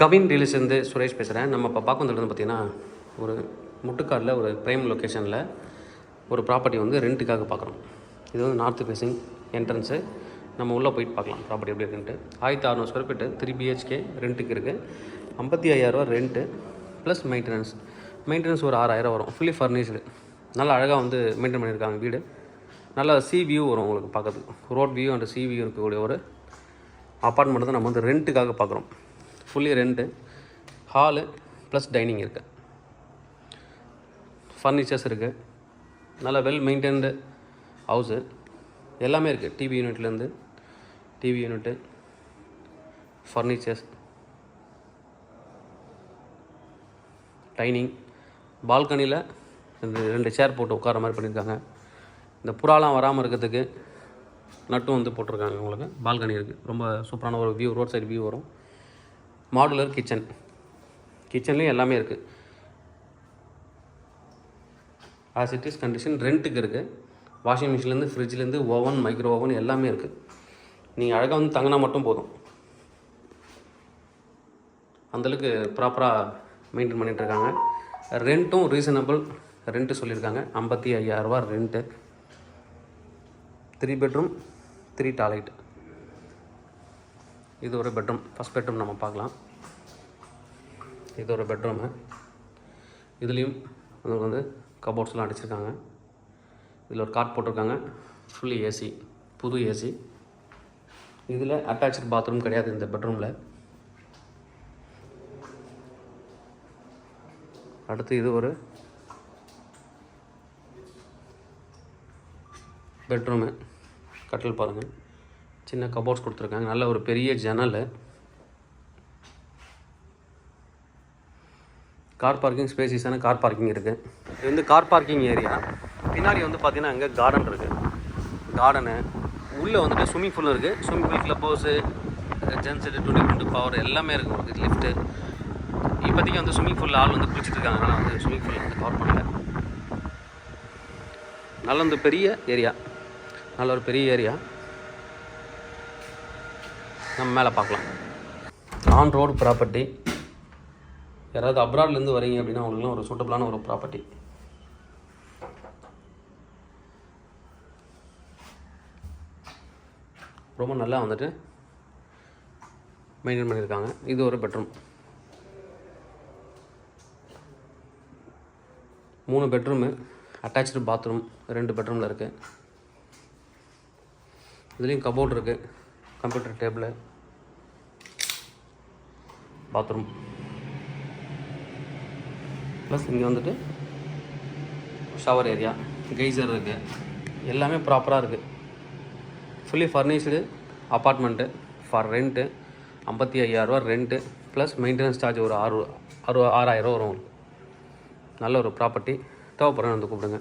கவின் ரிலீஸ்லேருந்து சுரேஷ் பேசுகிறேன் நம்ம இப்போ பார்க்க வந்தது வந்து ஒரு முட்டுக்காடில் ஒரு ப்ரைம் லொக்கேஷனில் ஒரு ப்ராப்பர்ட்டி வந்து ரெண்ட்டுக்காக பார்க்குறோம். இது வந்து நார்த் ஃபேஸிங் என்ட்ரன்ஸு நம்ம உள்ளே போயிட்டு பார்க்கலாம் ப்ராப்பர்ட்டி எப்படி இருக்குன்ட்டு. ஆயிரத்தி அறநூறு ஸ்கொயர் ஃபீட்டு த்ரீ பிஹெச்கே ரெண்ட்டுக்கு இருக்குது ஐம்பத்தி ஐயாயிரரூவா ரெண்ட்டு ப்ளஸ் மெயின்டெனன்ஸ் மெயின்டெனன்ஸ் ஒரு ஆறாயிரம் வரும். ஃபுல்லி ஃபர்னிஷ்டு நல்லா அழகாக வந்து மெயின்டைன் பண்ணியிருக்காங்க வீடு. நல்லா சி வியூ வரும் உங்களுக்கு பார்க்கறதுக்கு. Road view and sea view இருக்கக்கூடிய ஒரு அப்பார்ட்மெண்ட் தான் நம்ம வந்து ரெண்ட்டுக்காக பார்க்குறோம். ஃபுல்லி ரெண்டு ஹாலு ப்ளஸ் டைனிங் இருக்குது ஃபர்னிச்சர்ஸ் இருக்குது நல்ல வெல் மெயின்டைன்டு ஹவுஸு எல்லாமே இருக்குது டிவி யூனிட்லேருந்து டிவி யூனிட்டு ஃபர்னிச்சர்ஸ் டைனிங் பால்கனியில் இந்த ரெண்டு சேர் போட்டு உட்கார மாதிரி பண்ணியிருக்காங்க. இந்த புறாலாம் வராமல் இருக்கிறதுக்கு நட்டும் வந்து போட்டிருக்காங்க உங்களுக்கு பால்கனி இருக்குது ரொம்ப சூப்பரான ஒரு வியூ ரோட் சைடு வியூ வரும். மாடுலர் கிச்சன் கிச்சன்லேயும் எல்லாமே இருக்குது ஆஸ் இட் இஸ் கண்டிஷன் ரெண்ட்டுக்கு இருக்குது வாஷிங் மிஷின்லேருந்து ஃப்ரிட்ஜ்லேருந்து ஓவன் மைக்ரோ ஓவன் எல்லாமே இருக்குது நீங்கள் அழகாக வந்து தங்கினா மட்டும் போதும். அந்தளவுக்கு ப்ராப்பராக மெயின்டைன் பண்ணிகிட்ருக்காங்க இருக்காங்க. ரெண்ட்டும் ரீசனபிள் ரெண்ட்டு சொல்லியிருக்காங்க. ஐம்பத்தி ஐயாயிரரூபா rent three bedroom three toilet இது ஒரு பெட்ரூம் ஃபஸ்ட் பெட்ரூம் நம்ம பார்க்கலாம். இது ஒரு பெட்ரூமு இதுலேயும் உங்களுக்கு வந்து கபோர்ட்ஸ்லாம் அடிச்சிருக்காங்க. இதில் ஒரு காட் போட்டிருக்காங்க. ஃபுல்லி ஏசி புது ஏசி இதில் அட்டாச்சு பாத்ரூம் கிடையாது இந்த பெட்ரூமில் அடுத்து இது ஒரு பெட்ரூமு கட்டில் பாருங்கள் சின்ன கபோர்ட்ஸ் கொடுத்துருக்காங்க. நல்ல ஒரு பெரிய ஜன்னல். கார் பார்க்கிங் ஸ்பேசிஸான கார் பார்க்கிங் இருக்குது இது வந்து கார் பார்க்கிங் ஏரியா பின்னாடி வந்து பார்த்திங்கன்னா அங்கே கார்டன் இருக்குது கார்டனு உள்ளே வந்துட்டு ஸ்விம்மிங் பூல் இருக்குது swimming pool club house gents twenty twenty power எல்லாமே இருக்குது உங்களுக்கு லிஃப்ட்டு இப்போதைக்கு வந்து ஸ்விம்மிங் பூலில் ஆள் வந்து குளிச்சுட்டு இருக்காங்க. அதனால் வந்து ஸ்விம்மிங் பூல் வந்து கவர் பண்ணல. நல்ல வந்து பெரிய ஏரியா நல்ல ஒரு பெரிய ஏரியா நம்ம மேலே பார்க்கலாம். ஆன் ரோடு ப்ராப்பர்ட்டி யாராவது அப்ராட்லேருந்து வரீங்க அப்படின்னா அவங்களுக்குலாம் ஒரு சூட்டபிளான ஒரு ப்ராப்பர்ட்டி ரொம்ப நல்லா வந்துட்டு மெயின்டைன் பண்ணியிருக்காங்க. இது ஒரு பெட்ரூம் மூணு பெட்ரூமு அட்டாச்சு பாத்ரூம் ரெண்டு பெட்ரூமில் இருக்குது இதுலேயும் கபோர்ட் இருக்குது கம்ப்யூட்டர் டேபிள் பாத்ரூம். ப்ளஸ் இங்கே வந்துட்டு ஷவர் ஏரியா கெய்சர் இருக்குது எல்லாமே ப்ராப்பராக இருக்குது fully furnished apartment for rent ஐம்பத்தி ஐயாயிரரூவா ரெண்ட்டு ப்ளஸ் மெயின்டெனன்ஸ் சார்ஜ் ஒரு ஆறு அறு ஆறாயிரம் வரும் நல்ல ஒரு ப்ராப்பர்ட்டி தேவைப்படுறேன் வந்து கூப்பிடுங்க.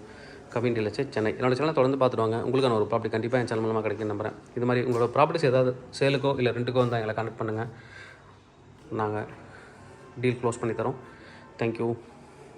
கவின் டீலர்ஸ் சென்னை. என்னோட சேனலை தொடர்ந்து பார்த்துட்டு வாங்க உங்களுக்கான ஒரு ப்ராப்பர்ட்டி கண்டிப்பாக என் சேனல் மூலமாக கிடைக்கும் நம்புறேன். இது மாதிரி உங்களோட ப்ராப்பர்ட்டிஸ் ஏதாவது சேலுக்கோ இல்லை ரெண்டுக்கோ வந்தால் எங்களை கனெக்ட் பண்ணுங்கள் நாங்கள் டீல் க்ளோஸ் பண்ணி தரோம். தேங்க்யூ